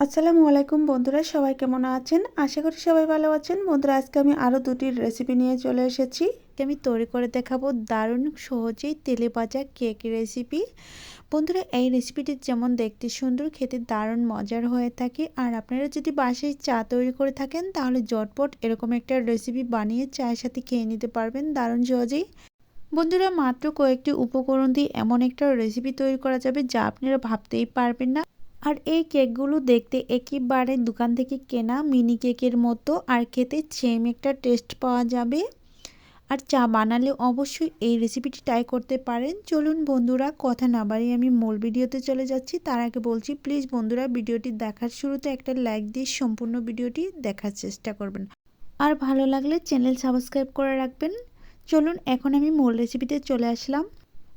আসসালামু আলাইকুম বন্ধুরা, সবাই কেমন আছেন? আশা করি সবাই ভালো আছেন। বন্ধুরা, আজকে আমি আরও দুটি রেসিপি নিয়ে চলে এসেছি। আমি তৈরি করে দেখাবো দারুণ সহজেই তেলে ভাজা কেক রেসিপি বন্ধুরা, এই রেসিপিটি যেমন দেখতে সুন্দর, খেতে দারুণ মজার হয়ে থাকে। আর আপনারা যদি বাসায় চা তৈরি করে থাকেন, তাহলে জটপট এরকম একটা রেসিপি বানিয়ে চায়ের সাথে খেয়ে নিতে পারবেন দারুণ সহজেই। বন্ধুরা, মাত্র কয়েকটি উপকরণ দিয়ে এমন একটা রেসিপি তৈরি করা যাবে যা আপনারা ভাবতেই পারবেন না। আর এই কেকগুলো দেখতে একেবারে দোকান থেকে কেনা মিনি কেকের মতো। আর খেতে সেম একটা টেস্ট পাওয়া যাবে। আর চা বানালে অবশ্যই এই রেসিপিটি ট্রাই করতে পারেন। চলুন বন্ধুরা, কথা না বাড়িয়ে আমি মূল ভিডিওতে চলে যাচ্ছি। তার আগে বলছি প্লিজ বন্ধুরা, ভিডিওটি দেখার শুরুতে একটা লাইক দিয়ে সম্পূর্ণ ভিডিওটি দেখার চেষ্টা করবেন। আর ভালো লাগলে চ্যানেল সাবস্ক্রাইব করে রাখবেন। চলুন, এখন আমি মূল রেসিপিতে চলে আসলাম।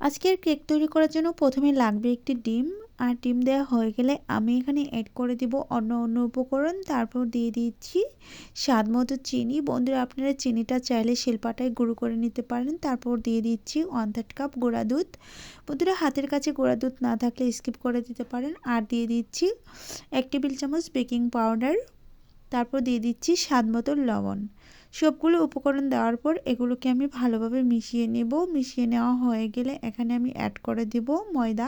আজকের কেক তৈরি করার জন্য প্রথমে লাগবে একটি ডিম। আর ডিম দেওয়া হয়ে গেলে আমি এখানে অ্যাড করে দিব অন্য অন্য উপকরণ। তারপর দিয়ে দিচ্ছি স্বাদ মতো চিনি। বন্ধুরা, আপনারা চিনিটা চাইলে শিল্পাটায় গুঁড়ো করে নিতে পারেন। তারপর দিয়ে দিচ্ছি ওয়ান থার্ড কাপ গোড়া দুধ। বন্ধুরা, হাতের কাছে গোড়া দুধ না থাকলে স্কিপ করে দিতে পারেন। আর দিয়ে দিচ্ছি এক টেবিল চামচ বেকিং পাউডার তারপর দিয়ে দিচ্ছি স্বাদ মতো লবণ। সবগুলো উপকরণ দেওয়ার পর এগুলোকে আমি ভালোভাবে মিশিয়ে নেব। মিশিয়ে নেওয়া হয়ে গেলে এখানে আমি অ্যাড করে দেব ময়দা।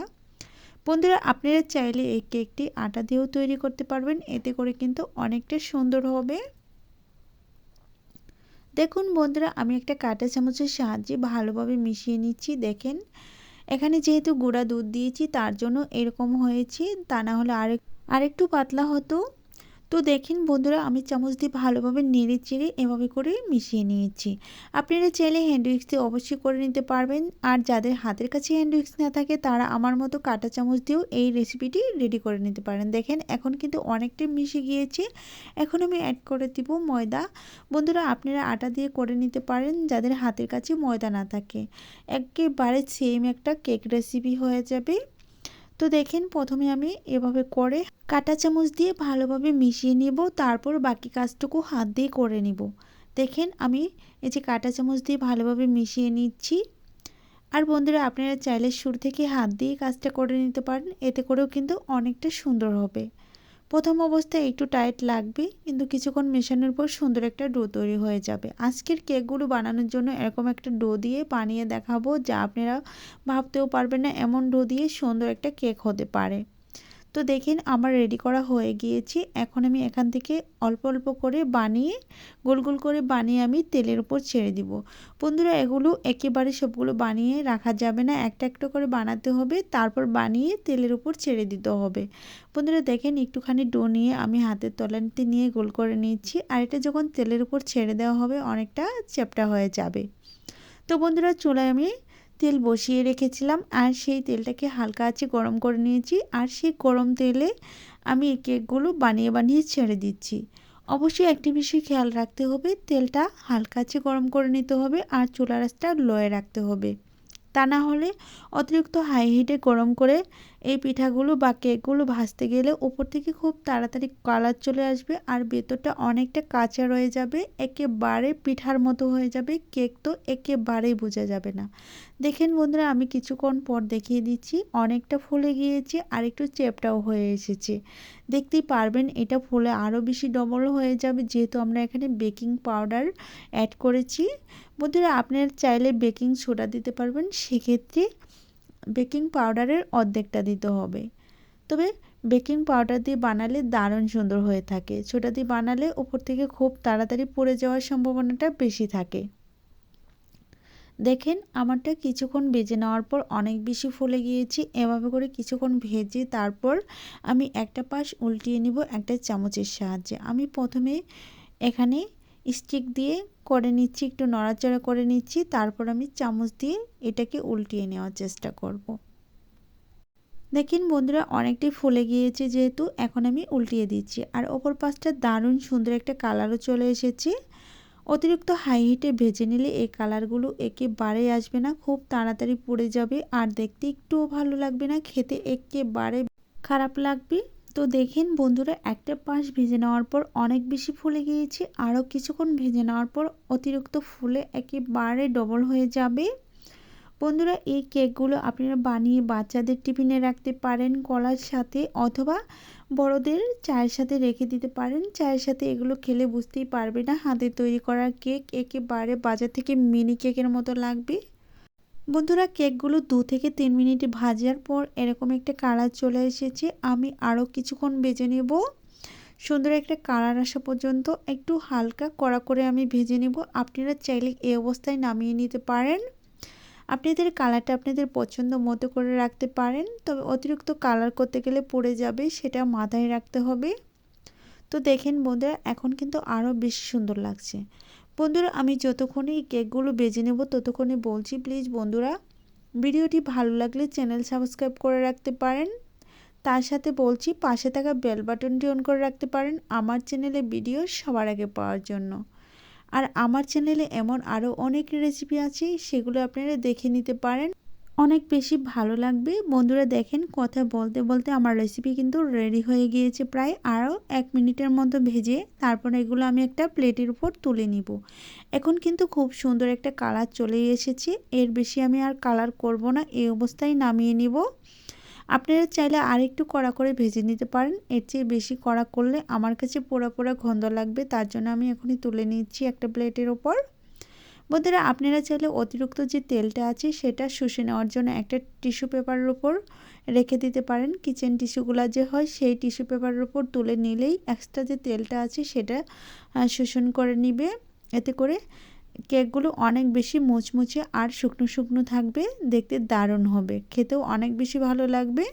বন্ধুরা, আপনারা চাইলে এই কেকটি আটা দিয়েও তৈরি করতে পারবেন। এতে করে কিন্তু অনেকটা সুন্দর হবে। দেখুন বন্ধুরা, আমি একটা কাঁটা চামচের সাহায্যে ভালোভাবে মিশিয়ে নিচ্ছি। দেখেন, এখানে যেহেতু গুঁড়া দুধ দিয়েছি, তার জন্য এরকম হয়েছে। তা না হলে আরেক, আরেকটু পাতলা হতো। তো দেখেন বন্ধুরা, আমি চামচ দিয়ে ভালোভাবে নেড়ে চেড়ে এভাবে করে মিশিয়ে নিয়েছি। আপনারা চাইলে হ্যান্ড দিয়ে অবশ্যই করে নিতে পারবেন। আর যাদের হাতের কাছে হ্যান্ড না থাকে, তারা আমার মতো কাটা চামচ দিয়েও এই রেসিপিটি রেডি করে নিতে পারেন। দেখেন, এখন কিন্তু অনেকটাই মিশে গিয়েছে। এখন আমি অ্যাড করে দিব ময়দা। বন্ধুরা, আপনারা আটা দিয়ে করে নিতে পারেন, যাদের হাতের কাছে ময়দা না থাকে। একেবারে সেম একটা কেক রেসিপি হয়ে যাবে। তো দেখেন প্রথমে আমি এভাবে করে কাটা চামচ দিয়ে ভালোভাবে মিশিয়ে নিব, তারপর বাকি কাজটুকু হাত দিয়ে করে নিব। দেখেন আমি এই যে কাটা চামচ দিয়ে ভালোভাবে মিশিয়ে নিচ্ছি। আর বন্ধুরা, আপনারা চাইলে শুরু থেকে হাত দিয়ে কাজটা করে নিতে পারেন, এতে করেও কিন্তু অনেকটা সুন্দর হবে। প্রথম অবস্থায় একটু টাইট লাগবে, কিন্তু কিছুক্ষণ মেশানোর পর সুন্দর একটা ডো তৈরি হয়ে যাবে। আজকের কেকগুলো বানানোর জন্য এরকম একটা ডো দিয়ে বানিয়ে দেখাবো, যা আপনারা ভাবতেও পারবেন না, এমন ডো দিয়ে সুন্দর একটা কেক হতে পারে। তো দেখেন আমার রেডি করা হয়ে গিয়েছে। এখন আমি এখান থেকে অল্প অল্প করে বানিয়ে, গোল গোল করে বানিয়ে আমি তেলের উপর ছেড়ে দিব। বন্ধুরা, এগুলো একেবারে সবগুলো বানিয়ে রাখা যাবে না। একটা একটা করে বানাতে হবে, তারপর বানিয়ে তেলের উপর ছেড়ে দিতে হবে। বন্ধুরা, দেখেন একটুখানি ডো নিয়ে আমি হাতের তলানিতে নিয়ে গোল করে নিচ্ছি আর এটা যখন তেলের উপর ছেড়ে দেওয়া হবে, অনেকটা চ্যাপটা হয়ে যাবে। তো বন্ধুরা, চুলায় আমি তেল বসিয়ে রেখেছিলাম আর সেই তেলটাকে হালকা আছে গরম করে নিয়েছি আর সেই গরম তেলে আমি এই কেকগুলো বানিয়ে বানিয়ে ছেড়ে দিচ্ছি। অবশ্যই একটি বিষয় খেয়াল রাখতে হবে, তেলটা হালকা আছে গরম করে নিতে হবে আর চুলা রাস্তা লয়ে রাখতে হবে। তা না হলে অতিরিক্ত হাই হিটে গরম করে এই পিঠাগুলো বা কেকগুলো ভাজতে গেলে ওপর থেকে খুব তাড়াতাড়ি কালার চলে আসবে আর ভেতরটা অনেকটা কাঁচা রয়ে যাবে। একেবারে পিঠার মতো হয়ে যাবে। কেক তো একেবারেই বোঝা যাবে না। দেখেন বন্ধুরা, আমি কিছুক্ষণ পর দেখিয়ে দিচ্ছি। অনেকটা ফুলে গিয়েছে আর একটু চেপটাও হয়ে এসেছে। দেখতেই পারবেন, এটা ফুলে আরও বেশি ডবল হয়ে যাবে। যেহেতু আমরা এখানে বেকিং পাউডার অ্যাড করেছি। বন্ধুরা, আপনার চাইলে বেকিং সোডা দিতে পারবেন। সেক্ষেত্রে বেকিং পাউডারের অর্ধেকটা দিতে হবে। তবে বেকিং পাউডার দিয়ে বানালে দারুণ সুন্দর হয়ে থাকে। ছোটা দিয়ে বানালে উপর থেকে খুব তাড়াতাড়ি পড়ে যাওয়ার সম্ভাবনাটা বেশি থাকে। দেখেন, আমারটা কিছুক্ষণ ভেজে নেওয়ার পর অনেক বেশি ফুলে গিয়েছি। এভাবে করে কিছুক্ষণ ভেজে তারপর আমি একটা পাশ উল্টিয়ে নিব একটা চামচের সাহায্যে। আমি প্রথমে এখানে স্টিক দিয়ে করে নিচ্ছি, একটু নড়াচড়া করে নিচ্ছি, তারপর আমি চামচ দিয়ে এটাকে উল্টিয়ে নেওয়ার চেষ্টা করব। দেখেন বন্ধুরা, অনেকটাই ফুলে গিয়েছে যেহেতু, এখন আমি উল্টিয়ে দিচ্ছি। আর ওপর পাশটা দারুণ সুন্দর একটা কালারও চলে এসেছে। অতিরিক্ত হাই হিটে ভেজে নিলে এই কালারগুলো একেবারে আসবে না, খুব তাড়াতাড়ি পড়ে যাবে। আর দেখতে একটুও ভালো লাগবে না, খেতে একেবারে খারাপ লাগবে। তো দেখেন বন্ধুরা, একটা পাশ ভেজে নেওয়ার পর অনেক বেশি ফুলে গিয়েছে, আরও কিছুক্ষণ ভেজে নেওয়ার পর অতিরিক্ত ফুলে একেবারে ডবল হয়ে যাবে। বন্ধুরা, এই কেকগুলো আপনারা বানিয়ে বাচ্চাদের টিফিনে রাখতে পারেন কলার সাথে অথবা বড়দের চায়ের সাথে রেখে দিতে পারেন। চায়ের সাথে এগুলো খেলে বুঝতেই পারবে না, হাতে তৈরি করা কেক একেবারে বাজার থেকে মিনি কেকের মতো লাগবে। বন্ধুরা, কেকগুলো দু থেকে তিন মিনিট ভাজার পর এরকম একটা কালার চলে এসেছে। আমি আরও কিছুক্ষণ বেজে নেব। সুন্দর একটা কালার আসা পর্যন্ত একটু হালকা কড়া করে আমি ভেজে নেব। আপনারা চাইলে এই অবস্থায় নামিয়ে নিতে পারেন। আপনাদের কালারটা আপনাদের পছন্দ মতো করে রাখতে পারেন। তবে অতিরিক্ত কালার করতে গেলে পড়ে যাবে, সেটা মাথায় রাখতে হবে। তো দেখেন বন্ধুরা, এখন কিন্তু আরও বেশি সুন্দর লাগছে। বন্ধুরা, আমি যতক্ষণে এই কেকগুলো বেজে নেব, ততক্ষণে বলছি প্লিজ বন্ধুরা, ভিডিওটি ভালো লাগলে চ্যানেল সাবস্ক্রাইব করে রাখতে পারেন। তার সাথে বলছি পাশে থাকা বেল বাটনটি অন করে রাখতে পারেন আমার চ্যানেলে ভিডিও সবার আগে পাওয়ার জন্য। আর আমার চ্যানেলে এমন আরও অনেক রেসিপি আছে, সেগুলো আপনারা দেখে নিতে পারেন। অনেক বেশি ভালো লাগবে। বন্ধুরা দেখেন কথা বলতে বলতে আমার রেসিপি কিন্তু রেডি হয়ে গিয়েছে প্রায় আরও এক মিনিটের মতো ভেজে তারপর এগুলো আমি একটা প্লেটের উপর তুলে নিব। এখন কিন্তু খুব সুন্দর একটা কালার চলে এসেছে। এর বেশি আমি আর কালার করব না, এই অবস্থায় নামিয়ে নিব। আপনারা চাইলে আরেকটু কড়া করে ভেজে নিতে পারেন। এর চেয়ে বেশি কড়া করলে আমার কাছে পোড়া পোড়া গন্ধ লাগবে, তার জন্য আমি এখনই তুলে নিচ্ছি একটা প্লেটের ওপর বন্ধুরা, আপনারা চাইলে অতিরিক্ত যে তেলটা আছে সেটা শুষে নেওয়ার জন্য একটা টিস্যু পেপারের ওপর রেখে দিতে পারেন। কিচেন টিস্যুগুলো যে হয় সেই টিস্যু পেপারের ওপর তুলে নিলেই এক্সট্রা যে তেলটা আছে সেটা শোষণ করে নিবে। এতে করে কেকগুলো অনেক বেশি মুচমুচে আর শুকনো শুকনো থাকবে, দেখতে দারুণ হবে। খেতেও অনেক বেশি ভালো লাগবে।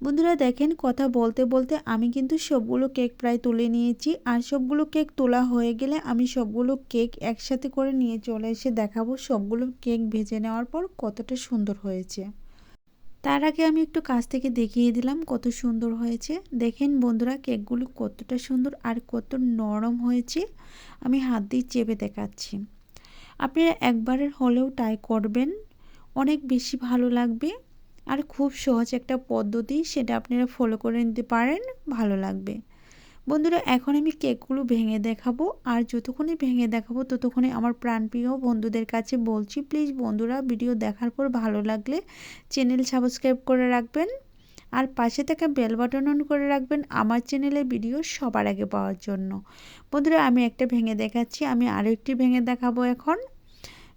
বন্ধুরা দেখেন কথা বলতে বলতে আমি কিন্তু সবগুলো কেক প্রায় তুলে নিয়েছি আর সবগুলো কেক তোলা হয়ে গেলে আমি সবগুলো কেক একসাথে করে নিয়ে চলে এসে দেখাবো সবগুলো কেক ভেজে নেওয়ার পর কতটা সুন্দর হয়েছে। তার আগে আমি একটু কাছ থেকে দেখিয়ে দিলাম কত সুন্দর হয়েছে। দেখেন বন্ধুরা কেকগুলো কতটা সুন্দর আর কত নরম হয়েছে। আমি হাত দিয়ে চেপে দেখাচ্ছি। আপনারা একবারের হলেও ট্রাই করবেন। অনেক বেশি ভালো লাগবে। আর খুব সহজ একটা পদ্ধতি সেটা আপনারা ফলো করে নিতে পারেন, ভালো লাগবে। বন্ধুরা, এখন আমি কেকগুলো ভেঙে দেখাবো আর যতক্ষণে ভেঙে দেখাবো ততক্ষণে আমার প্রাণপ্রিয় বন্ধুদের কাছে বলছি, প্লিজ বন্ধুরা, ভিডিও দেখার পর ভালো লাগলে চ্যানেল সাবস্ক্রাইব করে রাখবেন আর পাশে থাকা বেল বাটন অন করে রাখবেন আমার চ্যানেলে ভিডিও সবার আগে পাওয়ার জন্য। বন্ধুরা, আমি একটা ভেঙে দেখাচ্ছি, আমি আরও একটি ভেঙে দেখাবো এখন।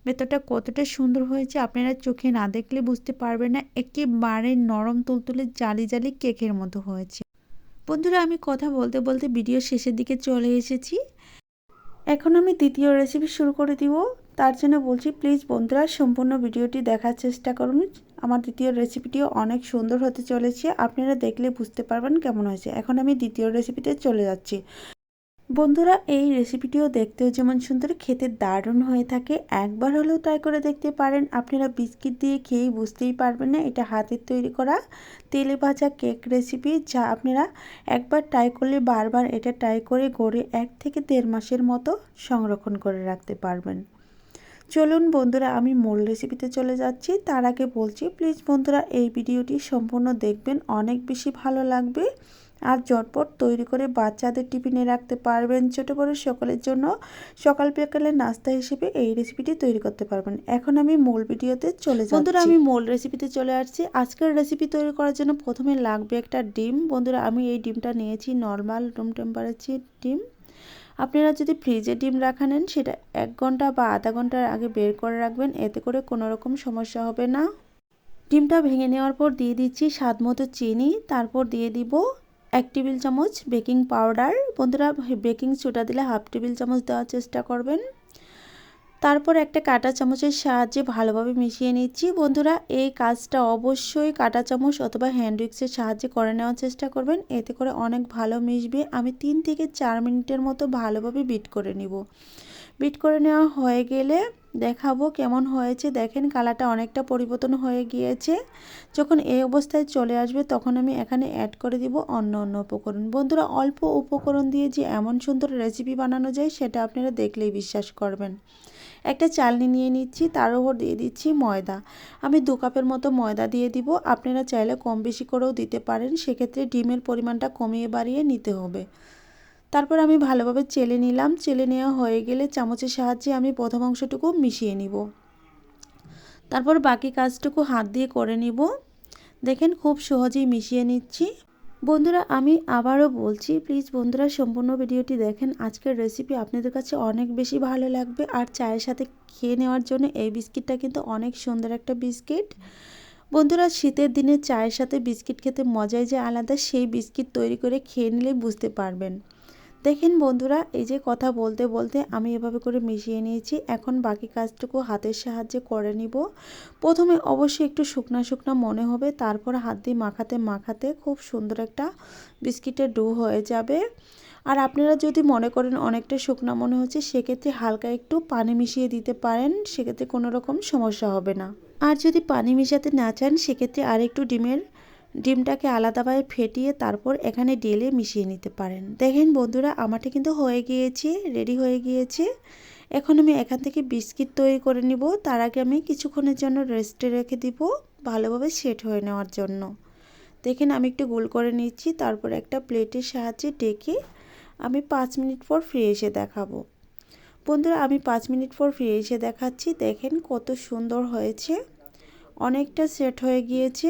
ভেতরটা কতটা সুন্দর হয়েছে আপনারা চোখে না দেখলে বুঝতে পারবেন না, একেবারে নরম তুলতুলে জালি জালি কেকের মতো হয়েছে। বন্ধুরা, আমি কথা বলতে বলতে ভিডিও শেষের দিকে চলে এসেছি। এখন আমি দ্বিতীয় রেসিপি শুরু করে দিব। তার জন্য বলছি প্লিজ বন্ধুরা, সম্পূর্ণ ভিডিওটি দেখার চেষ্টা করুন। আমার দ্বিতীয় রেসিপিটিও অনেক সুন্দর হতে চলেছে। আপনারা দেখলে বুঝতে পারবেন কেমন হয়েছে। এখন আমি দ্বিতীয় রেসিপিতে চলে যাচ্ছি। বন্ধুরা, এই রেসিপিটিও দেখতেও যেমন সুন্দর, খেতে দারুণ হয়ে থাকে। একবার হলেও ট্রাই করে দেখতে পারেন। আপনারা বিস্কিট দিয়ে খেয়েই বুঝতেই পারবেন না এটা হাতের তৈরি করা তেলে ভাজা কেক রেসিপি যা আপনারা একবার ট্রাই করলে বারবার এটা ট্রাই করে গড়ে এক থেকে দেড় মাসের মতো সংরক্ষণ করে রাখতে পারবেন। চলুন বন্ধুরা, আমি মূল রেসিপিতে চলে যাচ্ছি। তার আগে বলছি প্লিজ বন্ধুরা, এই ভিডিওটি সম্পূর্ণ দেখবেন। অনেক বেশি ভালো লাগবে। আর ঝটপট তৈরি করে বাচ্চাদের টিফিনে রাখতে পারবেন। ছোটো বড়ো সকলের জন্য সকাল বিকালের নাস্তা হিসেবে এই রেসিপিটি তৈরি করতে পারবেন। এখন আমি মূল ভিডিওতে চলে যাই বন্ধুরা আমি মূল রেসিপিতে চলে আসছি। আজকের রেসিপি তৈরি করার জন্য প্রথমে লাগবে একটা ডিম। বন্ধুরা আমি এই ডিমটা নিয়েছি নর্মাল রুম টেম্পারেচার ডিম। আপনারা যদি ফ্রিজে ডিম রাখা নেন সেটা এক ঘণ্টা বা আধা ঘণ্টার আগে বের করে রাখবেন। এতে করে কোনো রকম সমস্যা হবে না। ডিমটা ভেঙে নেওয়ার পর দিয়ে দিচ্ছি স্বাদ মতো চিনি। তারপর দিয়ে দিব এক টেবিল চামচ বেকিং পাউডার। বন্ধুরা, বেকিং সোডা দিলে হাফ টেবিল চামচ দেওয়ার চেষ্টা করবেন। তারপর একটা কাটা চামচের সাহায্যে ভালোভাবে মিশিয়ে নিচ্ছি। বন্ধুরা, এই কাজটা অবশ্যই কাটা চামচ অথবা হ্যান্ড উইক্সের সাহায্যে করে নেওয়ার চেষ্টা করবেন। এতে করে অনেক ভালো মিশবে। আমি তিন থেকে চার মিনিটের মতো ভালোভাবে বিট করে নিব। বিট করে নেওয়া হয়ে গেলে দেখাবো কেমন হয়েছে। দেখেন কালারটা অনেকটা পরিবর্তন হয়ে গিয়েছে। যখন এই অবস্থায় চলে আসবে তখন আমি এখানে অ্যাড করে দিব অন্য অন্য উপকরণ। বন্ধুরা, অল্প উপকরণ দিয়ে যে এমন সুন্দর রেসিপি বানানো যায় সেটা আপনারা দেখলেই বিশ্বাস করবেন। একটা চালনি নিয়ে নিচ্ছি, তার উপর দিয়ে দিচ্ছি ময়দা। আমি দু কাপের মতো ময়দা দিয়ে দিব। আপনারা চাইলে কম বেশি করেও দিতে পারেন। সেক্ষেত্রে ডিমের পরিমাণটা কমিয়ে বাড়িয়ে নিতে হবে। তারপর আমি ভালোভাবে চেলে নিলাম। চেলে নেওয়া হয়ে গেলে চামচের সাহায্যে আমি প্রথম অংশটুকু মিশিয়ে নিব। তারপর বাকি কাজটুকু হাত দিয়ে করে নিব। দেখেন খুব সহজেই মিশিয়ে নিচ্ছি। বন্ধুরা, আমি আবারও বলছি প্লিজ বন্ধুরা, সম্পূর্ণ ভিডিওটি দেখেন। আজকের রেসিপি আপনাদের কাছে অনেক বেশি ভালো লাগবে। আর চায়ের সাথে খেয়ে নেওয়ার জন্য এই বিস্কিটটা কিন্তু অনেক সুন্দর একটা বিস্কিট। বন্ধুরা, শীতের দিনে চায়ের সাথে বিস্কিট খেতে মজাই যে আলাদা, সেই বিস্কিট তৈরি করে খেয়ে নিলে বুঝতে পারবেন। দেখেন বন্ধুরা, এই যে কথা বলতে বলতে আমি এভাবে করে মিশিয়ে নিয়েছি। এখন বাকি কাজটুকু হাতের সাহায্যে করে নিব। প্রথমে অবশ্যই একটু শুকনা শুকনা মনে হবে, তারপর হাত দিয়ে মাখাতে মাখাতে খুব সুন্দর একটা বিস্কিটের ডু হয়ে যাবে। আর আপনারা যদি মনে করেন অনেকটা শুকনা মনে হচ্ছে, সেক্ষেত্রে হালকা একটু পানি মিশিয়ে দিতে পারেন, সেক্ষেত্রে কোনো রকম সমস্যা হবে না। আর যদি পানি মিশাতে না চান, সেক্ষেত্রে আর একটু ডিমের ডিমটাকে আলাদাভাবে ফেটিয়ে তারপর এখানে ডেলে মিশিয়ে নিতে পারেন। দেখেন বন্ধুরা, আমারটা কিন্তু হয়ে গিয়েছে রেডি হয়ে গিয়েছে। এখন আমি এখান থেকে বিস্কিট তৈরি করে নিব। তার আগে আমি কিছুক্ষণের জন্য রেস্টে রেখে দিব, ভালোভাবে সেট হয়ে নেওয়ার জন্য। দেখেন, আমি একটু গোল করে নিচ্ছি, তারপর একটা প্লেটের সাহায্যে ডেকে আমি পাঁচ মিনিট পর ফিরে এসে দেখাবো। বন্ধুরা, আমি পাঁচ মিনিট পর ফিরে এসে দেখাচ্ছি। দেখেন কত সুন্দর হয়েছে, অনেকটা সেট হয়ে গিয়েছে।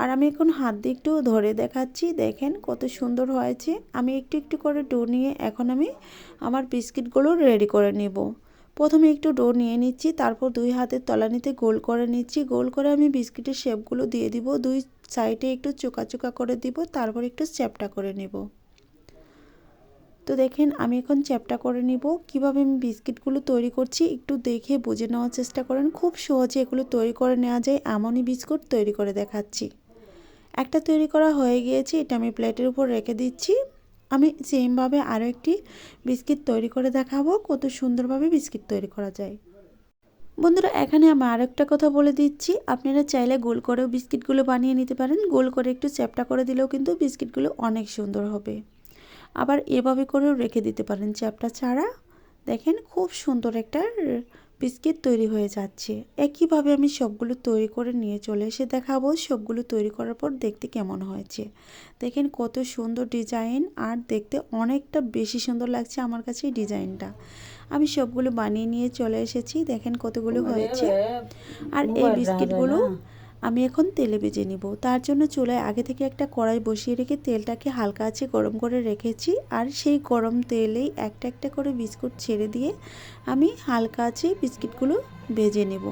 আর আমি এখন হাত দিয়ে একটু ধরে দেখাচ্ছি। দেখেন কত সুন্দর হয়েছে। আমি একটু একটু করে ডো নিয়ে এখন আমি আমার বিস্কিটগুলো রেডি করে নেব। প্রথমে একটু ডো নিয়ে নিচ্ছি, তারপর দুই হাতের তলানিতে গোল করে নিচ্ছি। গোল করে আমি বিস্কিটের শেপগুলো দিয়ে দিব। দুই সাইডে একটু চোকা চোকা করে দিব, তারপর একটু চ্যাপটা করে নেব। তো দেখেন আমি এখন চ্যাপটা করে নিব। কীভাবে আমি বিস্কিটগুলো তৈরি করছি একটু দেখে বুঝে নেওয়ার চেষ্টা করেন। খুব সহজে এগুলো তৈরি করে নেওয়া যায়। এমনই বিস্কুট তৈরি করে দেখাচ্ছি। একটা তৈরি করা হয়ে গিয়েছে, এটা আমি প্লেটের উপর রেখে দিচ্ছি। আমি সেমভাবে আরও একটি বিস্কিট তৈরি করে দেখাবো, কত সুন্দরভাবে বিস্কিট তৈরি করা যায়। বন্ধুরা, এখানে আমি আরেকটা কথা বলে দিচ্ছি। আপনারা চাইলে গোল করেও বিস্কিটগুলো বানিয়ে নিতে পারেন। গোল করে একটু চ্যাপটা করে দিলেও কিন্তু বিস্কিটগুলো অনেক সুন্দর হবে। আবার এভাবে করেও রেখে দিতে পারেন চ্যাপটা ছাড়া। দেখেন, খুব সুন্দর একটা বিস্কিট তৈরি হয়ে যাচ্ছে। একইভাবে আমি সবগুলো তৈরি করে নিয়ে চলে এসে দেখাবো সবগুলো তৈরি করার পর দেখতে কেমন হয়েছে। দেখেন কত সুন্দর ডিজাইন আর দেখতে অনেকটা বেশি সুন্দর লাগছে আমার কাছে এই ডিজাইনটা। আমি সবগুলো বানিয়ে নিয়ে চলে এসেছি। দেখেন কতগুলো হয়েছে। আর এই বিস্কিটগুলো আমি এখন তেলে ভেজে নিব। তার জন্য চুলায় আগে থেকে একটা কড়াই বসিয়ে রেখে তেলটাকে হালকা আছে গরম করে রেখেছি। আর সেই গরম তেলেই একটা একটা করে বিস্কুট ছেড়ে দিয়ে আমি হালকা আছে বিস্কিটগুলো ভেজে নেব।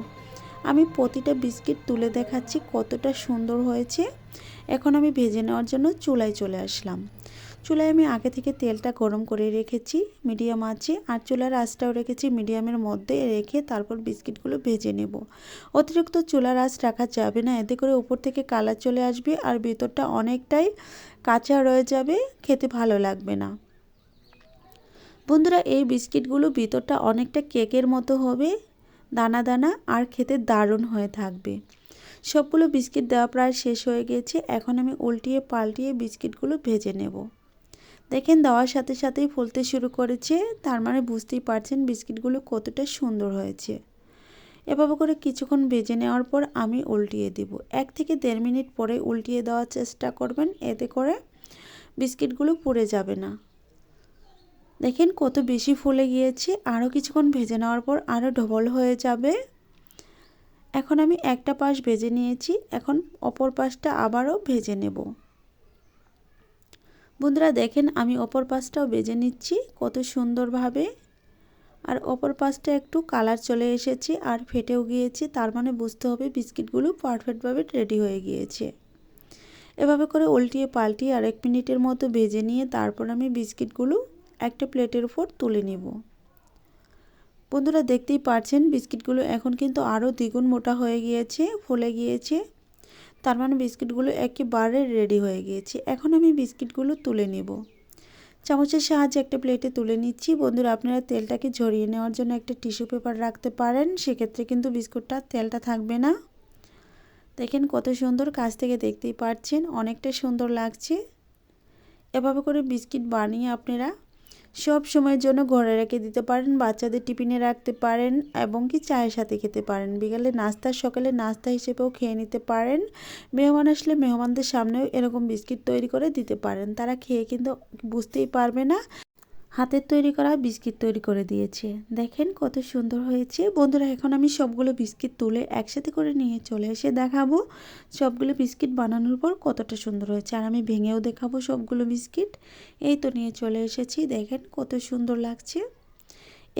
আমি প্রতিটা বিস্কিট তুলে দেখাচ্ছি কতটা সুন্দর হয়েছে। এখন আমি ভেজে নেওয়ার জন্য চুলায় চলে আসলাম। চুলায় আমি আগে থেকে তেলটা গরম করে রেখেছি, মিডিয়াম আছে আর চুলার আঁচটাও রেখেছি, মিডিয়ামের মধ্যে রেখে তারপর বিস্কিটগুলো ভেজে নেব। অতিরিক্ত চুলার আঁচ রাখা যাবে না, এতে করে উপর থেকে কালার চলে আসবে আর ভিতরটা অনেকটাই কাঁচা রয়ে যাবে, খেতে ভালো লাগবে না। বন্ধুরা, এই বিস্কিটগুলো ভিতরটা অনেকটা কেকের মতো হবে, দানা দানা, আর খেতে দারুণ হয়ে থাকবে। সবগুলো বিস্কিট দেওয়া প্রায় শেষ হয়ে গেছে, এখন আমি উল্টিয়ে পাল্টিয়ে বিস্কিটগুলো ভেজে নেব। দেখেন দেওয়ার সাথে সাথেই ফুলতে শুরু করেছে, তার মানে বুঝতেই পারছেন বিস্কিটগুলো কতটা সুন্দর হয়েছে। এভাবে করে কিছুক্ষণ ভেজে নেওয়ার পর আমি উল্টিয়ে দিব। এক থেকে দেড় মিনিট পরে উল্টিয়ে দেওয়ার চেষ্টা করবেন, এতে করে বিস্কিটগুলো পুড়ে যাবে না। দেখেন কত বেশি ফুলে গিয়েছে, আরও কিছুক্ষণ ভেজে নেওয়ার পর আরও ডবল হয়ে যাবে। এখন আমি একটা পাশ ভেজে নিয়েছি, এখন অপর পাশটা আবারও ভেজে নেব। বন্ধুরা দেখেন আমি অপর পাশটাও বেজে নিচ্ছি, কত সুন্দরভাবে। আর অপর পাশটা একটু কালার চলে এসেছে আর ফেটেও গিয়েছে, তার মানে বুঝতে হবে বিস্কিটগুলো পারফেক্টভাবে রেডি হয়ে গিয়েছে। এভাবে করে উল্টিয়ে পাল্টিয়ে আর এক মিনিটের মতো ভেজে নিয়ে তারপর আমি বিস্কিটগুলো একটা প্লেটের উপর তুলে নেব। বন্ধুরা দেখতেই পারছেন, বিস্কিটগুলো এখন কিন্তু আরও দ্বিগুণ মোটা হয়ে গিয়েছে, ফুলে গিয়েছে। তার মানে বিস্কিটগুলো একেবারে রেডি হয়ে গিয়েছে। এখন আমি বিস্কিটগুলো তুলে নেব। চামচের সাহায্যে একটা প্লেটে তুলে নিচ্ছি। বন্ধুরা, আপনারা তেলটাকে ঝরিয়ে নেওয়ার জন্য একটা টিস্যু পেপার রাখতে পারেন। সেক্ষেত্রে কিন্তু বিস্কুটটা তেলটা থাকবে না। দেখেন কত সুন্দর কাছ থেকে দেখতেই পাচ্ছেন, অনেকটা সুন্দর লাগছে। এভাবে করে বিস্কিট বানিয়ে আপনারা সব সময়ের জন্য ঘরে রেখে দিতে পারেন, বাচ্চাদের টিফিনে রাখতে পারেন এবং কি চায়ের সাথে খেতে পারেন। বিকালে নাস্তার সকালে নাস্তা হিসেবেও খেয়ে নিতে পারেন। মেহমান আসলে মেহমানদের সামনেও এরকম বিস্কিট তৈরি করে দিতে পারেন। তারা খেয়ে কিন্তু বুঝতেই পারবে না। হাতের তৈরি করা বিস্কিট তৈরি করে দিয়েছে। দেখেন কত সুন্দর হয়েছে। বন্ধুরা, এখন আমি সবগুলো বিস্কিট তুলে একসাথে করে নিয়ে চলে এসে দেখাবো সবগুলো বিস্কিট বানানোর পর কতটা সুন্দর হয়েছে। আর আমি ভেঙেও দেখাবো সবগুলো বিস্কিট। এই তো নিয়ে চলে এসেছি। দেখেন কত সুন্দর লাগছে।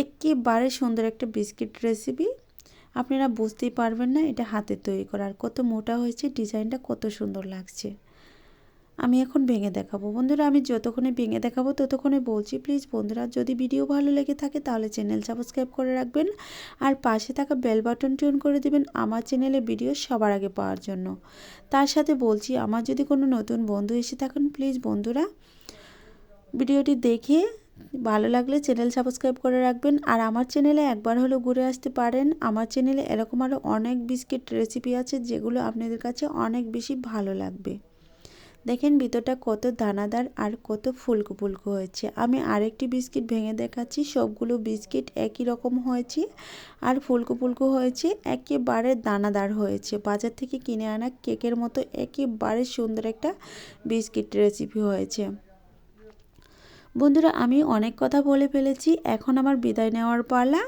একেবারে সুন্দর একটা বিস্কিট রেসিপি। আপনারা বুঝতেই পারবেন না এটা হাতের তৈরি করা আর কত মোটা হয়েছে, ডিজাইনটা কত সুন্দর লাগছে। আমি এখন ভেঙে দেখাবো। বন্ধুরা, আমি যতক্ষণে ভেঙে দেখাবো, ততক্ষণে বলছি প্লিজ বন্ধুরা, যদি ভিডিও ভালো লেগে থাকে, তাহলে চ্যানেল সাবস্ক্রাইব করে রাখবেন আর পাশে থাকা বেল বাটন টিউন করে দিবেন আমার চ্যানেলে ভিডিও সবার আগে পাওয়ার জন্য। তার সাথে বলছি, আমার যদি কোনো নতুন বন্ধু এসে থাকেন প্লিজ বন্ধুরা, ভিডিওটি দেখে ভালো লাগলে চ্যানেল সাবস্ক্রাইব করে রাখবেন আর আমার চ্যানেলে একবার হলেও ঘুরে আসতে পারেন। আমার চ্যানেলে এরকম আরও অনেক বিস্কিট রেসিপি আছে, যেগুলো আপনাদের কাছে অনেক বেশি ভালো লাগবে। দেখেন ভিতরটা কত দানাদার আর কত ফুলকো ফুলকো হয়েছে। আমি আরেকটি বিস্কিট ভেঙে দেখাচ্ছি, সবগুলো বিস্কিট একই রকম হয়েছে আর ফুলকো ফুলকো হয়েছে, একেবারে দানাদার হয়েছে। বাজার থেকে কিনে আনা কেকের মতো একেবারে সুন্দর একটা বিস্কিট রেসিপি হয়েছে। বন্ধুরা, আমি অনেক কথা বলে ফেলেছি, এখন আমার বিদায় নেওয়ার পালা।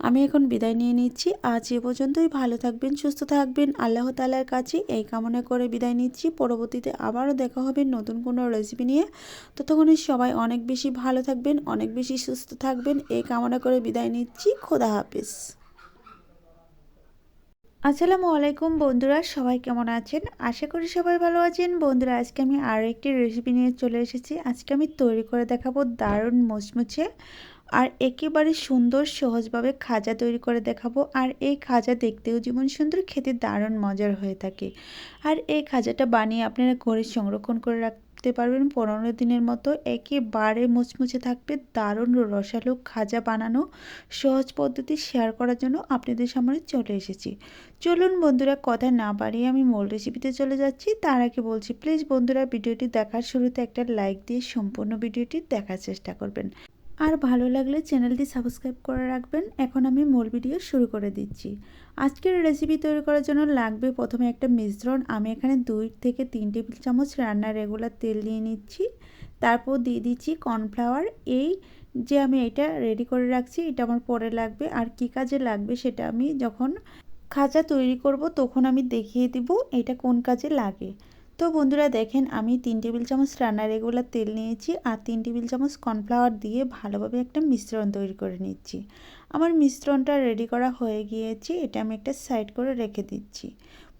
আমি এখন বিদায় নিয়ে নিচ্ছি। আজ এ পর্যন্তই। ভালো থাকবেন, সুস্থ থাকবেন। আল্লাহ তালার কাছে এই কামনা করে বিদায় নিচ্ছি। পরবর্তীতে আবারও দেখা হবে নতুন কোনো রেসিপি নিয়ে। ততক্ষণে সবাই অনেক বেশি ভালো থাকবেন, অনেক বেশি সুস্থ থাকবেন। এই কামনা করে বিদায় নিচ্ছি। খোদা হাফিজ। আসসালামু আলাইকুম বন্ধুরা, সবাই কেমন আছেন? আশা করি সবাই ভালো আছেন। বন্ধুরা, আজকে আমি আরও একটি রেসিপি নিয়ে চলে এসেছি। আজকে আমি তৈরি করে দেখাবো দারুণ মুচমুচে আর একেবারে সুন্দর, সহজভাবে খাজা তৈরি করে দেখাবো। আর এই খাজা দেখতেও যেমন সুন্দর, খেতে দারুণ মজার হয়ে থাকে। আর এই খাজাটা বানিয়ে আপনারা ঘরে সংরক্ষণ করে রাখ রাখতে পারবেন। পনেরো দিনের মতো একেবারে মুচমুচে থাকবে, দারুণ রসালো খাজা বানানো। সহজ পদ্ধতি শেয়ার করার জন্য আপনাদের সামনে চলে এসেছি। চলুন বন্ধুরা, কথা না বাড়িয়ে আমি মূল রেসিপিতে চলে যাচ্ছি। তার আগে বলছি প্লিজ বন্ধুরা, ভিডিওটি দেখার শুরুতে একটা লাইক দিয়ে সম্পূর্ণ ভিডিওটি দেখার চেষ্টা করবেন। আর ভালো লাগলে চ্যানেলটি সাবস্ক্রাইব করে রাখবেন। এখন আমি মূল ভিডিও শুরু করে দিচ্ছি। আজকের রেসিপি তৈরি করার জন্য লাগবে প্রথমে একটা মিশ্রণ। আমি এখানে দুই থেকে তিন টেবিল চামচ রান্নার রেগুলার তেল নিয়ে নিচ্ছি। তারপর দিয়ে দিচ্ছি কর্নফ্লাওয়ার এই যে আমি এটা রেডি করে রাখছি, এটা আমার পরে লাগবে। আর কি কাজে লাগবে সেটা আমি যখন খাঁচা তৈরি করব তখন আমি দেখিয়ে দিব এটা কোন কাজে লাগে। তো বন্ধুরা দেখেন, আমি তিন টেবিল চামচ রান্না রেগুলার তেল নিয়েছি আর তিন টেবিল চামচ কর্নফ্লাওয়ার দিয়ে ভালোভাবে একটা মিশ্রণ তৈরি করে নিচ্ছি। আমার মিশ্রণটা রেডি করা হয়ে গিয়েছে, এটা আমি একটা সাইড করে রেখে দিচ্ছি।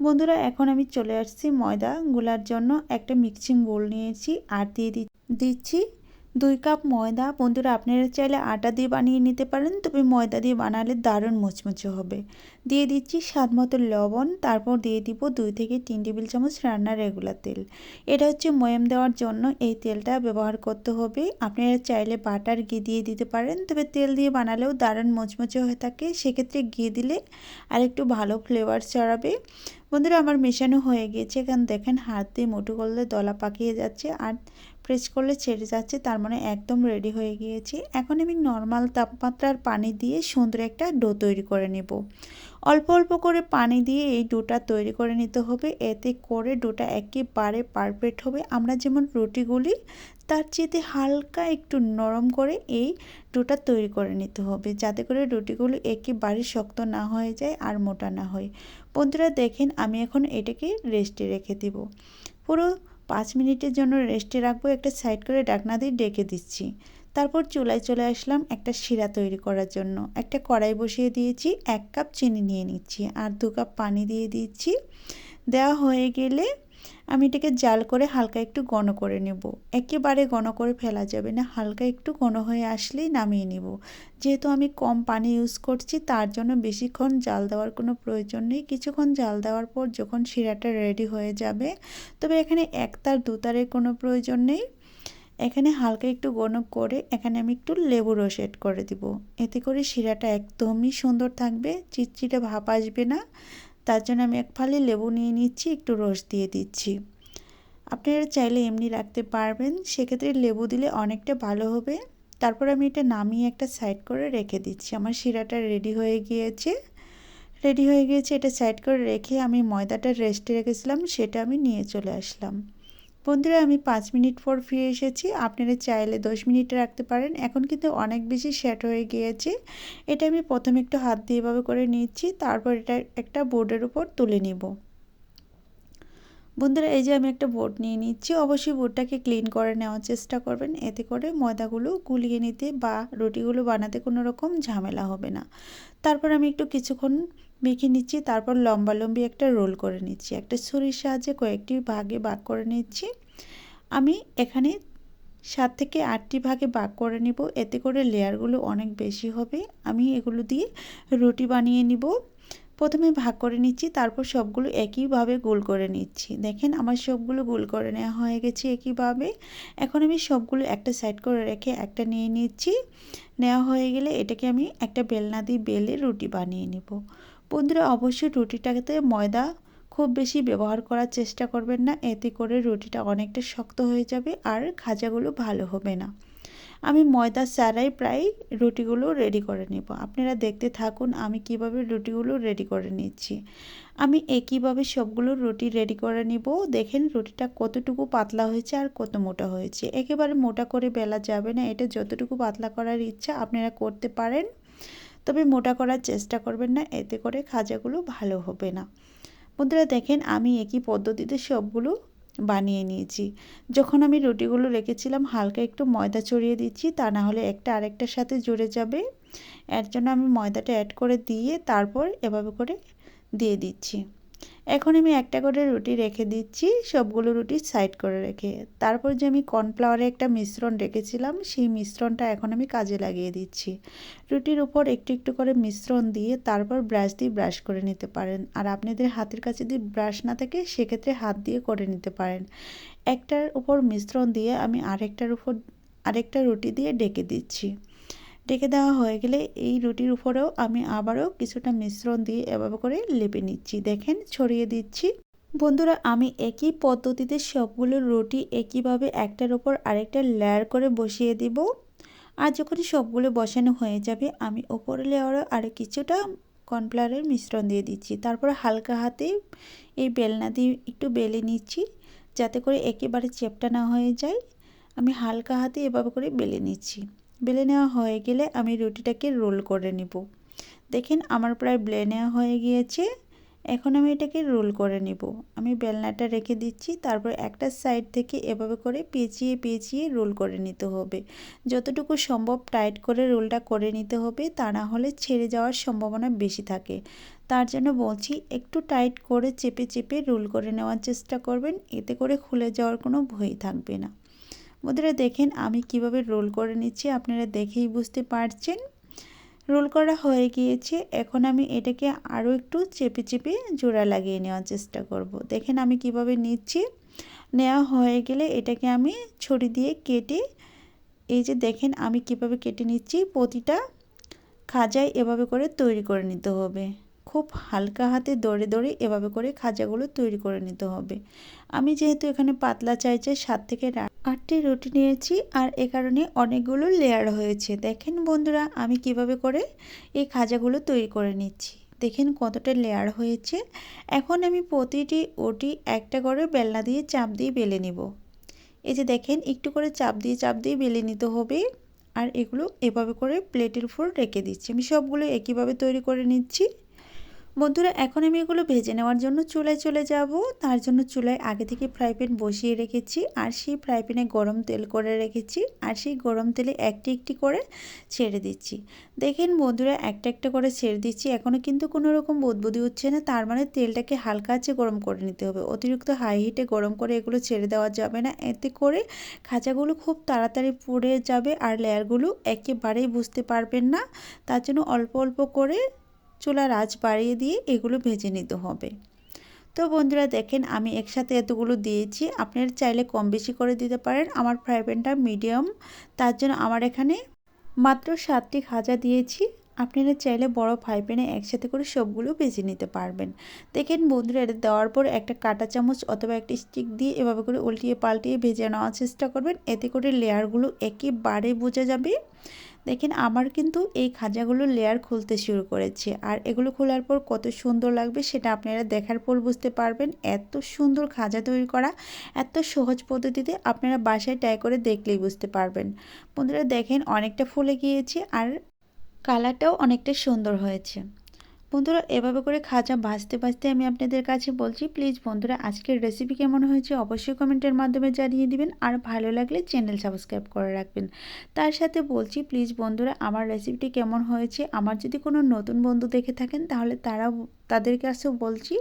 বন্ধুরা, এখন আমি চলে আসছি ময়দা গুলার জন্য একটা মিক্সিং বোল নিয়েছি আর দিয়ে দিচ্ছি দুই কাপ ময়দা। বন্ধুরা, আপনারা চাইলে আটা দিয়ে বানিয়ে নিতে পারেন, তবে ময়দা দিয়ে বানালে দারুণ মুচমুচে হবে। দিয়ে দিচ্ছি স্বাদ মতো লবণ, তারপর দিয়ে দিব দুই থেকে তিন টেবিল চামচ রান্নার রেগুলার তেল। এটা হচ্ছে ময়াম দেওয়ার জন্য এই তেলটা ব্যবহার করতে হবে। আপনারা চাইলে বাটার ঘি দিয়ে দিতে পারেন, তবে তেল দিয়ে বানালেও দারুণ মুচমুচে হয়ে থাকে। সেক্ষেত্রে ঘি দিলে আর একটু ভালো ফ্লেভার চড়াবে বন্ধুরা, আমার মেশানো হয়ে গিয়েছে এখানে দেখেন হাত দিয়ে মুঠো করলে দলা পাকিয়ে যাচ্ছে। আর প্রেস করলে ছেড়ে যাচ্ছে, তার মানে একদম রেডি হয়ে গিয়েছে। এখন আমি নর্মাল তাপমাত্রার পানি দিয়ে সুন্দর একটা ডো তৈরি করে নেব। অল্প অল্প করে পানি দিয়ে এই ডোটা তৈরি করে নিতে হবে, এতে করে ডোটা একেবারে পারফেক্ট হবে। আমরা যেমন রুটিগুলি তার চেয়েতে হালকা একটু নরম করে এই ডোটা তৈরি করে নিতে হবে, যাতে করে রুটিগুলো একেবারে শক্ত না হয়ে যায় আর মোটা না হয়। বন্ধুরা দেখেন, আমি এখন এটাকে রেস্টে রেখে দিব। পুরো পাঁচ মিনিটের জন্য রেস্টে রাখব, একটা সাইড করে ডাকনা দিয়ে ডেকে দিচ্ছি। তারপর চুলায় চলে আসলাম একটা শিরা তৈরি করার জন্য। একটা কড়াই বসিয়ে দিয়েছি, এক কাপ চিনি নিয়ে নিচ্ছি, আর দু কাপ পানি দিয়ে দিচ্ছি। দেওয়া হয়ে গেলে আমি এটাকে জাল করে হালকা একটু ঘন করে নেব। একেবারে ঘন করে ফেলা যাবে না, হালকা একটু ঘন হয়ে আসলেই নামিয়ে নেব। যেহেতু আমি কম পানি ইউজ করছি, তার জন্য বেশিক্ষণ জাল দেওয়ার কোনো প্রয়োজন নেই। কিছুক্ষণ জাল দেওয়ার পর যখন শিরাটা রেডি হয়ে যাবে, তবে এখানে একতার দুতারের কোনো প্রয়োজন নেই। এখানে হালকা একটু ঘন করে এখানে আমি একটু লেবু রস এড করে দিব। এতে করে শিরাটা একদমই সুন্দর থাকবে, চিটচিটে ভাপ আসবে না। তার জন্য আমি এক ফালি লেবু নিয়ে নিচ্ছি, একটু রস দিয়ে দিচ্ছি। আপনারা চাইলে এমনি রাখতে পারবেন, সেক্ষেত্রে লেবু দিলে অনেকটা ভালো হবে। তারপর আমি এটা নামিয়ে একটা সাইড করে রেখে দিচ্ছি। আমার শিরাটা রেডি হয়ে গিয়েছে। রেডি হয়ে গিয়েছে, এটা সাইড করে রেখে আমি ময়দাটা রেস্টে রেখেছিলাম, সেটা আমি নিয়ে চলে আসলাম। বন্ধুরা, আমি পাঁচ মিনিট পর ফিরে এসেছি। আপনারা চাইলে দশ মিনিট রাখতে পারেন। এখন কিন্তু অনেক বেশি সেট হয়ে গিয়েছে। এটা আমি প্রথমে একটু হাত দিয়ে এভাবে করে নিচ্ছি, তারপর এটা একটা বোর্ডের উপর তুলে নিব। বন্ধুরা, এই যে আমি একটা বোর্ড নিয়ে নিচ্ছি। অবশ্যই বোর্ডটাকে ক্লিন করে নেওয়ার চেষ্টা করবেন। এতে করে ময়দাগুলো গুলিয়ে নিতে বা রুটিগুলো বানাতে কোনো রকম ঝামেলা হবে না। তারপর আমি একটু কিছুক্ষণ মেখে নিচ্ছি, তারপর লম্বা লম্বি একটা রোল করে নিচ্ছি। একটা ছুরির সাহায্যে কয়েকটি ভাগে ভাগ করে নিচ্ছি। আমি এখানে সাত থেকে আটটি ভাগে ভাগ করে নিব। এতে করে লেয়ারগুলো অনেক বেশি হবে। আমি এগুলো দিয়ে রুটি বানিয়ে নিব। প্রথমে ভাগ করে নিচ্ছি, তারপর সবগুলো একইভাবে গোল করে নিচ্ছি। দেখেন, আমার সবগুলো গোল করে নেওয়া হয়ে গেছে একইভাবে। এখন আমি সবগুলো একটা সাইড করে রেখে একটা নিয়ে নিচ্ছি। নেওয়া হয়ে গেলে এটাকে আমি একটা বেলনা দিয়ে বেলে রুটি বানিয়ে নিব। বন্ধুরা অবশ্যই রুটিটাতে ময়দা খুব বেশি ব্যবহার করার চেষ্টা করবেন না। এতে করে রুটিটা অনেকটা শক্ত হয়ে যাবে আর খাজাগুলো ভালো হবে না। আমি ময়দা ছাড়াই প্রায় রুটিগুলো রেডি করে নেব। আপনারা দেখতে থাকুন আমি কীভাবে রুটিগুলো রেডি করে নিচ্ছি। আমি একইভাবে সবগুলো রুটি রেডি করে নিব। দেখেন রুটিটা কতটুকু পাতলা হয়েছে আর কত মোটা হয়েছে। একেবারে মোটা করে বেলা যাবে না। এটা যতটুকু পাতলা করার ইচ্ছা আপনারা করতে পারেন। তবে মোটা করার চেষ্টা করবেন না, এতে করে খাজাগুলো ভালো হবে না। বন্ধুরা দেখেন, আমি একই পদ্ধতিতে সবগুলো বানিয়ে নিয়েছি। যখন আমি রুটিগুলো রেখেছিলাম, হালকা একটু ময়দা ছড়িয়ে দিচ্ছি, তা না হলে একটা আরেকটার সাথে জুড়ে যাবে। এর জন্য আমি ময়দাটা অ্যাড করে দিয়ে তারপর এভাবে করে দিয়ে দিচ্ছি। এখন আমি একটা করে রুটি রেখে দিচ্ছি, সবগুলো রুটি সাইড করে রেখে। তারপর যে আমি কর্নফ্লাওয়ারে একটা মিশ্রণ রেখেছিলাম, সেই মিশ্রণটা এখন আমি কাজে লাগিয়ে দিচ্ছি। রুটির উপর একটু একটু করে মিশ্রণ দিয়ে তারপর ব্রাশ দিয়ে ব্রাশ করে নিতে পারেন। আর আপনাদের হাতের কাছে যদি ব্রাশ না থাকে, সেক্ষেত্রে হাত দিয়ে করে নিতে পারেন। একটার উপর মিশ্রণ দিয়ে আমি আরেকটার উপর আরেকটা রুটি দিয়ে ডেকে দিচ্ছি। ডেকে দেওয়া হয়ে গেলে এই রুটির উপরেও আমি আবারও কিছুটা মিশ্রণ দিয়ে এভাবে করে লেপে নিচ্ছি। দেখেন, ছড়িয়ে দিচ্ছি। বন্ধুরা, আমি একই পদ্ধতিতে সবগুলো রুটি একইভাবে একটার ওপর আরেকটা লেয়ার করে বসিয়ে দিব। আর যখন সবগুলো বসানো হয়ে যাবে, আমি ওপরে লেয়ারও আর কিছুটা কর্নফ্লাওয়ারের মিশ্রণ দিয়ে দিচ্ছি। তারপর হালকা হাতে এই বেলনা দিয়ে একটু বেলে নিচ্ছি, যাতে করে একেবারে চেপটা না হয়ে যায়। আমি হালকা হাতে এভাবে করে বেলে নিচ্ছি। বেলে নেওয়া হয়ে গেলে আমি রুটিটাকে রোল করে নিব। দেখেন আমার প্রায় বেলে নেওয়া হয়ে গিয়েছে। এখন আমি এটাকে রোল করে নিব। আমি বেলনাটা রেখে দিচ্ছি, তারপর একটা সাইড থেকে এভাবে করে পেঁচিয়ে পেঁচিয়ে রোল করে নিতে হবে। যতটুকু সম্ভব টাইট করে রোলটা করে নিতে হবে, তা না হলে ছেড়ে যাওয়ার সম্ভাবনা বেশি থাকে। তার জন্য বলছি, একটু টাইট করে চেপে চেপে রোল করে নেওয়ার চেষ্টা করবেন, এতে করে খুলে যাওয়ার কোনো ভয় থাকবে না। বন্ধুরা দেখেন, আমি কীভাবে রোল করে নিচ্ছি আপনারা দেখেই বুঝতে পারছেন। রোল করা হয়ে গিয়েছে, এখন আমি এটাকে আরও একটু চেপে চেপে জোড়া লাগিয়ে নেওয়ার চেষ্টা করব। দেখেন আমি কীভাবে নিচ্ছি। নেওয়া হয়ে গেলে এটাকে আমি ছড়ি দিয়ে কেটে, এই যে দেখেন আমি কীভাবে কেটে নিচ্ছি, প্রতিটা খাজায় এভাবে করে তৈরি করে নিতে হবে। খুব হালকা হাতে দৌড়ে দৌড়ে এভাবে করে খাজাগুলো তৈরি করে নিতে হবে। আমি যেহেতু এখানে পাতলা চাইছে, সাত থেকে আটটি রুটি নিয়েছি আর এ কারণে অনেকগুলো লেয়ার হয়েছে। দেখেন বন্ধুরা, আমি কীভাবে করে এই খাজাগুলো তৈরি করে নিচ্ছি। দেখেন কতটা লেয়ার হয়েছে। এখন আমি প্রতিটি ওটি একটা করে বেলনা দিয়ে চাপ দিয়ে বেলে নিব। এই যে দেখেন, একটু করে চাপ দিয়ে চাপ দিয়ে বেলে নিতে হবে। আর এগুলো এভাবে করে প্লেটের উপর রেখে দিচ্ছি। আমি সবগুলো একইভাবে তৈরি করে নিচ্ছি। বন্ধুরা, এখন আমি এগুলো ভেজে নেওয়ার জন্য চুলায় চলে যাব। তার জন্য চুলায় আগে থেকে ফ্রাই প্যান বসিয়ে রেখেছি আর সেই ফ্রাই প্যানে গরম তেল করে রেখেছি আর সেই গরম তেলে একটি একটি করে ছেড়ে দিচ্ছি। দেখেন বন্ধুরা, একটা একটা করে ছেড়ে দিচ্ছি। এখনও কিন্তু কোনো রকম বুদবুদি হচ্ছে না। তার মানে তেলটাকে হালকা আছে গরম করে নিতে হবে। অতিরিক্ত হাই হিটে গরম করে এগুলো ছেড়ে দেওয়া যাবে না। এতে করে খাঁচাগুলো খুব তাড়াতাড়ি পুড়ে যাবে আর লেয়ারগুলো একেবারেই বুঝতে পারবেন না। তার জন্য অল্প অল্প করে চুলার আঁচ বাড়িয়ে দিয়ে এগুলো ভেজে নিতে হবে। তো বন্ধুরা দেখেন, আমি একসাথে এতগুলো দিয়েছি। আপনারা চাইলে কম বেশি করে দিতে পারেন। আমার ফ্রাই প্যানটা মিডিয়াম। তার জন্য আমার এখানে মাত্র সাতটি খাজা দিয়েছি। আপনারা চাইলে বড় ফ্রাই প্যানে একসাথে করে সবগুলো ভেজে নিতে পারবেন। দেখেন বন্ধুরা, এটা দেওয়ার পর একটা কাটা চামচ অথবা একটা স্টিক দিয়ে এভাবে করে উল্টিয়ে পাল্টিয়ে ভেজে নেওয়ার চেষ্টা করবেন। এতে করে লেয়ারগুলো একেবারে বোঝা যাবে। দেখেন আমার কিন্তু এই খাজাগুলো লেয়ার খুলতে শুরু করেছে। আর এগুলো খোলার পর কত সুন্দর লাগবে সেটা আপনারা দেখার পর বুঝতে পারবেন। এত সুন্দর খাজা তৈরি করা, এত সহজ পদ্ধতিতে আপনারা বাসায় ট্রাই করে দেখলেই বুঝতে পারবেন। বন্ধুরা দেখেন অনেকটা ফুলে গিয়েছে আর কালারটাও অনেকটা সুন্দর হয়েছে। বন্ধুরা, এভাবে করে খাজা ভাজতে ভাজতে আমি আপনাদের কাছে বলছি প্লিজ বন্ধুরা, আজকের রেসিপি কেমন হয়েছে অবশ্যই কমেন্টের মাধ্যমে জানিয়ে দিবেন। আর ভালো লাগলে চ্যানেল সাবস্ক্রাইব করে রাখবেন। তার সাথে বলছি প্লিজ বন্ধুরা, আমার রেসিপিটি কেমন হয়েছে? আমার যদি কোনো নতুন বন্ধু দেখে থাকেন, তাহলে তারা তাদের কাছেও বলছি,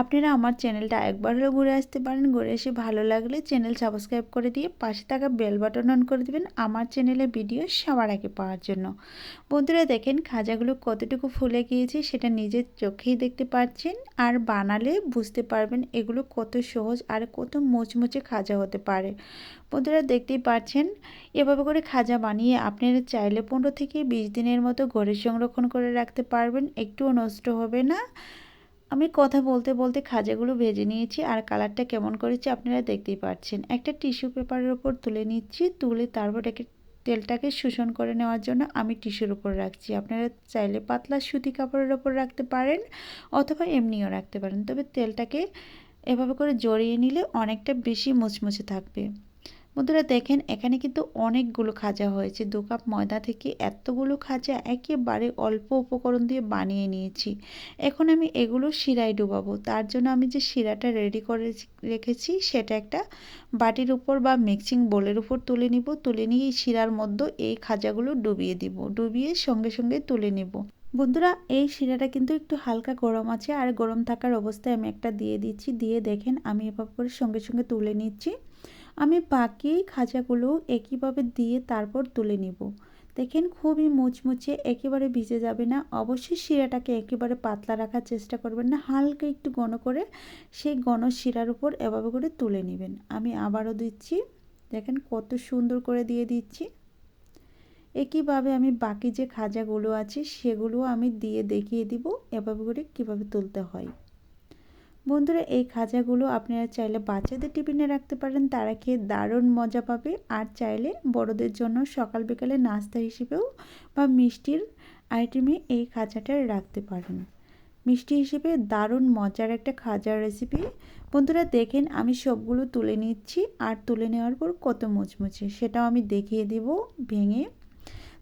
আপনারা আমার চ্যানেলটা একবার হলেও ঘুরে আসতে পারেন। ঘুরে এসে ভালো লাগলে চ্যানেল সাবস্ক্রাইব করে দিয়ে পাশে থাকা বেল বাটন অন করে দেবেন আমার চ্যানেলে ভিডিও সবার আগে পাওয়ার জন্য। বন্ধুরা দেখেন খাজাগুলো কতটুকু ফুলে গিয়েছে সেটা নিজের চোখেই দেখতে পাচ্ছেন। আর বানালে বুঝতে পারবেন এগুলো কত সহজ আর কত মুচমুচে খাজা হতে পারে। বন্ধুরা দেখতেই পাচ্ছেন, এভাবে করে খাজা বানিয়ে আপনারা চাইলে পনেরো থেকে বিশ দিনের মতো ঘরে সংরক্ষণ করে রাখতে পারবেন, একটুও নষ্ট হবে না। আমি কথা বলতে বলতে খাজাগুলো ভেজে নিয়েছি আর কালারটা কেমন করেছি আপনারা দেখতেই পাচ্ছেন। একটা টিস্যু পেপারের ওপর তুলে নিচ্ছি, তুলে তারপর একে তেলটাকে শোষণ করে নেওয়ার জন্য আমি টিস্যুর উপর রাখছি। আপনারা চাইলে পাতলা সুতি কাপড়ের ওপর রাখতে পারেন অথবা এমনিও রাখতে পারেন, তবে তেলটাকে এভাবে করে জড়িয়ে নিলে অনেকটা বেশি মুচমুচে থাকবে। বন্ধুরা দেখেন, এখানে কিন্তু অনেকগুলো খাজা হয়েছে। দু কাপ ময়দা থেকে এতগুলো খাজা একেবারে অল্প উপকরণ দিয়ে বানিয়ে নিয়েছি। এখন আমি এগুলো শিরায় ডুবাবো। তার জন্য আমি যে শিরাটা রেডি করে রেখেছি, সেটা একটা বাটির উপর বা মিক্সিং বোলের উপর তুলে নিব। তুলে নিয়ে এই শিরার মধ্যে এই খাজাগুলো ডুবিয়ে দিব। ডুবিয়ে সঙ্গে সঙ্গে তুলে নিব। বন্ধুরা, এই শিরাটা কিন্তু একটু হালকা গরম আছে। আর গরম থাকার অবস্থায় আমি একটা দিয়ে দিচ্ছি। দিয়ে দেখেন, আমি এভাবে করে সঙ্গে সঙ্গে তুলে নিচ্ছি। আমি বাকি খাজাগুলো একইভাবে দিয়ে তারপর তুলে নিব। দেখেন খুবই মুচমুচে, একেবারে ভিজে যাবে না। অবশ্যই শিরাটাকে একেবারে পাতলা রাখার চেষ্টা করবেন না। হালকা একটু ঘন করে সেই ঘন শিরার উপর এভাবে করে তুলে নেবেন। আমি আবারও দিচ্ছি। দেখেন কত সুন্দর করে দিয়ে দিচ্ছি। একইভাবে আমি বাকি যে খাজাগুলো আছে সেগুলো আমি দিয়ে দেখিয়ে দিব এভাবে করে কীভাবে তুলতে হয়। বন্ধুরা, এই খাজাগুলো আপনারা চাইলে বাচ্চাদের টিফিনে রাখতে পারেন। তারা খেয়ে দারুণ মজা পাবে। আর চাইলে বড়দের জন্য সকাল বিকালে নাস্তা হিসেবেও বা মিষ্টির আইটেমে এই খাজাটা রাখতে পারেন। মিষ্টি হিসেবে দারুণ মজার একটা খাজার রেসিপি বন্ধুরা, দেখেন আমি সবগুলো তুলে নিচ্ছি। আর তুলে নেওয়ার পর কত মুচমুচে, সেটাও আমি দেখিয়ে দেব ভেঙে।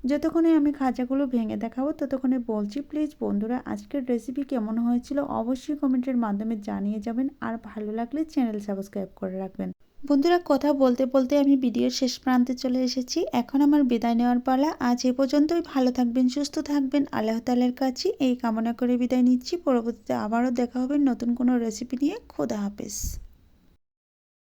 যতক্ষণে আমি খাজাগুলো ভেঙে দেখাবো, ততক্ষণে বলছি, প্লিজ বন্ধুরা, আজকের রেসিপি কেমন হয়েছিল অবশ্যই কমেন্টের মাধ্যমে জানিয়ে যাবেন আর ভালো লাগলে চ্যানেল সাবস্ক্রাইব করে রাখবেন। বন্ধুরা, কথা বলতে বলতে আমি ভিডিওর শেষ প্রান্তে চলে এসেছি। এখন আমার বিদায় নেওয়ার পালা। আজ এ পর্যন্তই। ভালো থাকবেন, সুস্থ থাকবেন। আল্লাহ তালের কাছে এই কামনা করে বিদায় নিচ্ছি। পরবর্তীতে আবারও দেখা হবে নতুন কোনো রেসিপি নিয়ে। খোদা হাফেজ।